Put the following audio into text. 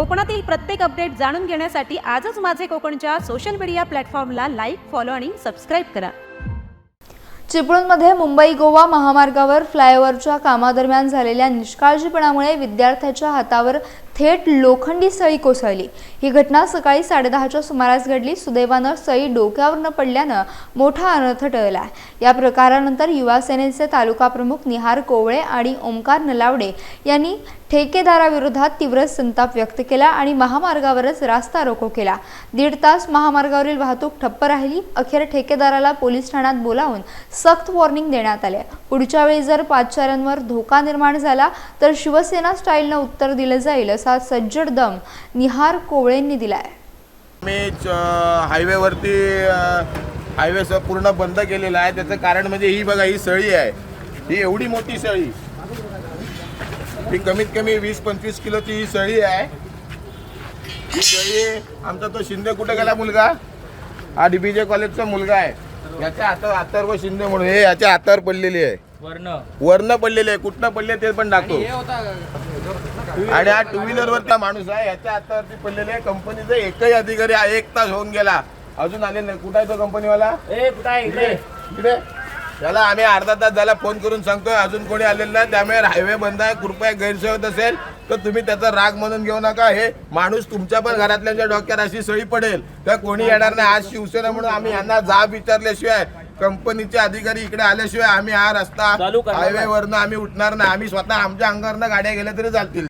कोकणातील प्रत्येक अपडेट जाणून घेण्यासाठी आजच माझे कोकणच्या सोशल मीडिया प्लॅटफॉर्मला लाईक फॉलो आणि सबस्क्राईब करा. चिपळूणमध्ये मुंबई गोवा महामार्गावर फ्लायओव्हरच्या कामादरम्यान झालेल्या निष्काळजीपणामुळे विद्यार्थ्याच्या हातावर थेट लोखंडी सळी कोसळली. ही घटना सकाळी साडेदहाच्या सुमारास घडली. सुदैवानं सळी डोक्यावर न पडल्यानं मोठा अनर्थ टळला. या प्रकारानंतर युवा सेनेचे तालुका प्रमुख निहार कोवळे आणि ओमकार नलावडे यांनी ठेकेदाराविरोधात तीव्र संताप व्यक्त केला आणि महामार्गावरच रास्ता रोको केला. दीड तास महामार्गावरील वाहतूक ठप्प राहिली. अखेर ठेकेदाराला पोलीस ठाण्यात बोलावून सक्त वॉर्निंग देण्यात आले. पुढच्या वेळी जर पादचाऱ्यांवर धोका निर्माण झाला तर शिवसेना स्टाईलनं उत्तर दिलं जाईल असा सज्जड दम निहार कोवळेंनी दिलाय. मी हायवेवरती हायवे पूर्ण बंद केलेला आहे. त्याचं कारण म्हणजे ही बघा ही सळी आहे. ही एवढी मोठी सळी. ही कमीत कमी वीस पंचवीस किलोची ही सळी आहे. ही सळी आमचा तो शिंदे कुठे गेला मुलगा? हा डीबीजे कॉलेजचा मुलगा आहे. याच्या हातावर अथर्व शिंदे म्हणून हे याच्या हातावर पडलेली आहे. वर्ण वरनं पडलेले आहे. कुठनं पडले ते पण दाखव. आणि हा टू व्हीलर वरचा माणूस आहे. याच्या हातावरती पडलेले आहे. कंपनीचा एकही अधिकारी हा एक तास होऊन गेला. अजून आले नाही. कुठं आहे तो कंपनीवाला? इकडे. इकडे. त्याला आम्ही अर्धा तास झाला फोन करून सांगतोय अजून कोणी आलेलं नाही. त्यामुळे हायवे बंद आहे कृपया गैरसोय होत असेल तर तुम्ही त्याचा राग म्हणून घेऊ नका. हे माणूस तुमच्या पण घरातल्यांच्या डोक्यात अशी सळी पडेल तर कोणी येणार नाही. आज शिवसेना म्हणून आम्ही यांना जाब विचारल्याशिवाय कंपनीचे अधिकारी इकडे आल्याशिवाय आम्ही हा रस्ता. हायवे वरनं आम्ही उठणार नाही. आम्ही स्वतः आमच्या अंगावरनं गाड्या गेल्या तरी चालतील.